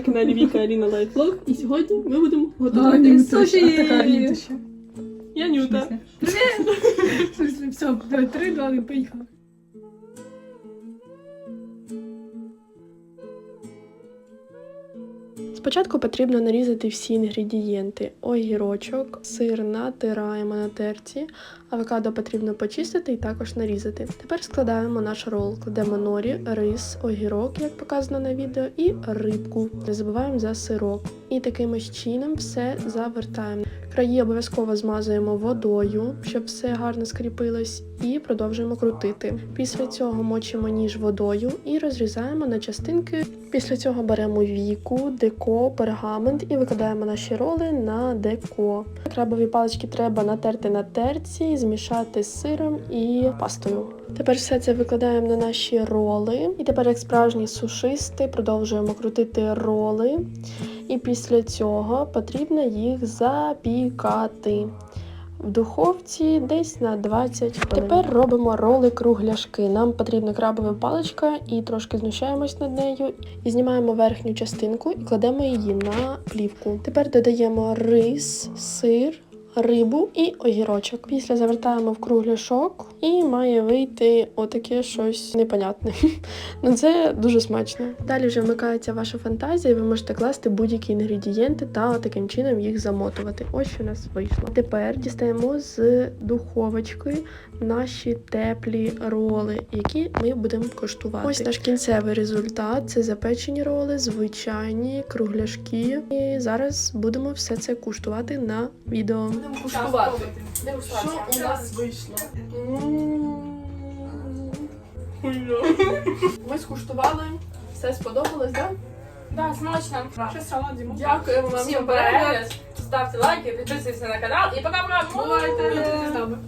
на каналі Віка Аліна Лайфлог. І сьогодні ми будемо готувати суші. Я Нюта. Привіт! все, три, два, поїхали. Спочатку потрібно нарізати всі інгредієнти. Огірочок, сир натираємо на терці, авокадо потрібно почистити і також нарізати. Тепер складаємо наш рол, кладемо норі, рис, огірок, як показано на відео, і рибку. Не забуваємо за сирок. І таким чином все завертаємо. Краї обов'язково змазуємо водою, щоб все гарно скріпилось, і продовжуємо крутити. Після цього мочимо ніж водою і розрізаємо на частинки. Після цього беремо віку, деко, пергамент і викладаємо наші роли на деко. Крабові палички треба натерти на терці, змішати з сиром і пастою. Тепер все це викладаємо на наші роли. І тепер, як справжні сушисти, продовжуємо крутити роли. І після цього потрібно їх запікати. В духовці десь на 20 хвилин. Тепер робимо роли кругляшки. Нам потрібна крабова паличка і трошки знущаємось над нею. І знімаємо верхню частинку і кладемо її на плівку. Тепер додаємо рис, сир. Рибу і огірочок. Після завертаємо в кругляшок і має вийти отаке щось непонятне. Ну це дуже смачно. Далі вже вмикається ваша фантазія, ви можете класти будь-які інгредієнти та таким чином їх замотувати. Ось що у нас вийшло. Тепер дістаємо з духовочки наші теплі роли, які ми будемо коштувати. Ось наш кінцевий результат це запечені роли, звичайні кругляшки. І зараз будемо все це куштувати на відео. Будемо куштувати. Що у нас вийшло? Ми скуштували, все сподобалось, так? Да, смачно. Ще салат, Діма. Дякуємо вам всім перегляд. перегляд. Лайки, підписуйтесь на канал. і пока-пока. Бувайте!